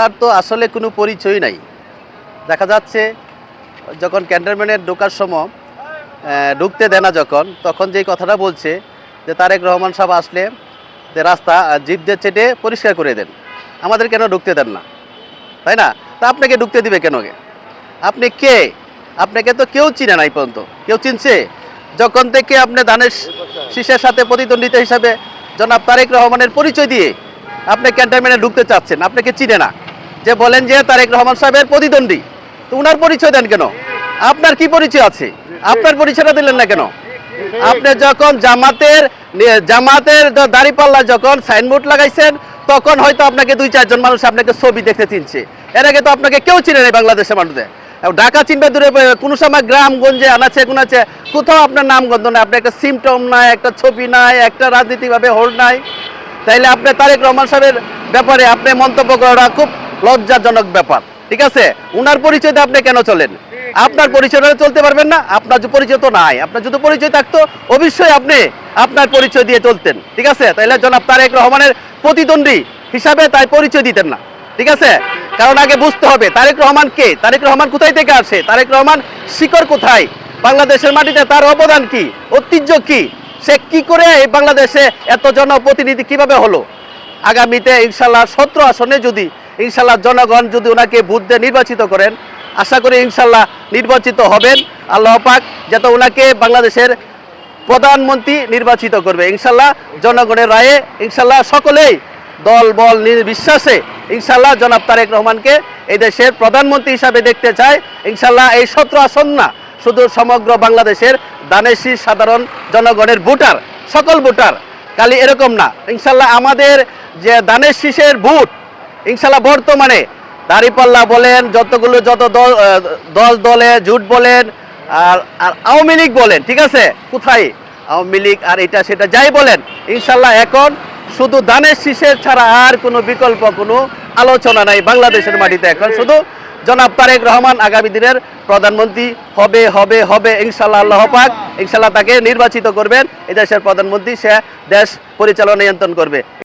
আপনার তো আসলে কোনো পরিচয় নাই। দেখা যাচ্ছে, যখন ক্যান্টনমেন্টের ঢোকার সময় ঢুকতে দেয় না যখন, তখন যেই কথাটা বলছে যে তারেক রহমান সাহেব আসলে যে রাস্তা জিপ দিয়ে চেটে পরিষ্কার করে দেন। আমাদের কেন ঢুকতে দেন না? তাই না? তা আপনাকে ঢুকতে দিবে কেন? আপনি কে? আপনাকে তো কেউ চিনে নাই পর্যন্ত। কেউ চিনছে? যখন থেকে আপনি ধানের শীষের সাথে প্রতিদ্বন্দ্বিতা হিসাবে জনাব তারেক রহমানের পরিচয় দিয়ে আপনি ক্যান্টনমেন্টে ঢুকতে চাচ্ছেন আপনাকে চিনে না? যে বলেন যে তারেক রহমান সাহেবের প্রতিদ্বন্দ্বী, তো উনার পরিচয় দেন কেন? আপনার কি পরিচয় আছে? আপনার পরিচয়টা দিলেন না কেন? আপনি যখন জামাতের জামাতের দাড়িপাল্লা যখন সাইনবোর্ড লাগাইছেন, তখন হয়তো আপনাকে দুই, চারজন মানুষ আপনাকে ছবি দেখতে চিনছে। এর আগে তো আপনাকে কেউ চিনে নেই বাংলাদেশের মানুষদের। ঢাকা চিনবে দূরে কোনো সময় গ্রামগঞ্জে আনাচে গুনাচে, কোথাও আপনার নাম গন্ধ নাই, আপনার একটা সিমটম নাই, একটা ছবি নাই, একটা রাজনীতিভাবে হোল্ড নাই। তাইলে আপনি তারেক রহমান সাহেবের ব্যাপারে আপনি মন্তব্য করাটা খুব লজ্জাজনক ব্যাপার। ঠিক আছে? উনার পরিচয়তে আপনি কেন চলেন? আপনার পরিচয়টা চলতে পারবেন না, আপনার পরিচয় তো নাই। আপনার যদি পরিচয় থাকতো, অবশ্যই আপনি আপনার পরিচয় দিয়ে চলতেন। ঠিক আছে? তাইলে জনাব তারেক রহমানের প্রতিদ্বন্দ্বী হিসাবে তাই পরিচয় দিতেন না। ঠিক আছে? কারণ আগে বুঝতে হবে, তারেক রহমান কে? তারেক রহমান কোথায় থেকে আসে? তারেক রহমান শিকড় কোথায়? বাংলাদেশের মাটিতে তার অবদান কি? ঐতিহ্য কি? সে কি করে এই বাংলাদেশে এত জনপ্রতিনিধি কীভাবে হলো? আগামীতে ইনশাল্লাহ সতেরো আসনে যদি ইনশাল্লাহ জনগণ যদি ওনাকে ভোট দিয়ে নির্বাচিত করেন, আশা করি ইনশাল্লাহ নির্বাচিত হবেন। আল্লাহ পাক যাতে ওনাকে বাংলাদেশের প্রধানমন্ত্রী নির্বাচিত করবে। ইনশাল্লাহ জনগণের রায়ে, ইনশাল্লাহ সকলেই দল, বল, নির্বিশ্বাসে ইনশাল্লাহ জনাব তারেক রহমানকে এই দেশের প্রধানমন্ত্রী হিসাবে দেখতে চায়। ইনশাল্লাহ এই সতেরো আসন না, শুধু সমগ্র বাংলাদেশের দানেশী সাধারণ জনগণের ভোটার, সকল ভোটার, খালি এরকম না। ইনশাল্লাহ আমাদের যে দানের শীষের ভোট ইনশাল্লাহ বর্তমানে দাঁড়িপাল্লা বলেন, যতগুলো যত দল দল দলে জুট বলেন, আর আর আওয়ামী লীগ বলেন, ঠিক আছে? কোথায়? আওয়ামী লীগ আর এটা সেটা যাই বলেন, ইনশাল্লাহ এখন শুধু দানের শীষের ছাড়া আর কোনো বিকল্প, কোনো আলোচনা নাই বাংলাদেশের মাটিতে এখন। শুধু জনাব তারেক রহমান আগামী দিনের প্রধানমন্ত্রী হবে হবে হবে, ইনশাল্লাহ আল্লাহ পাক, ইনশাল্লাহ তাকে নির্বাচিত করবেন। এই দেশের প্রধানমন্ত্রী, সে দেশ পরিচালনা নিয়ন্ত্রণ করবে।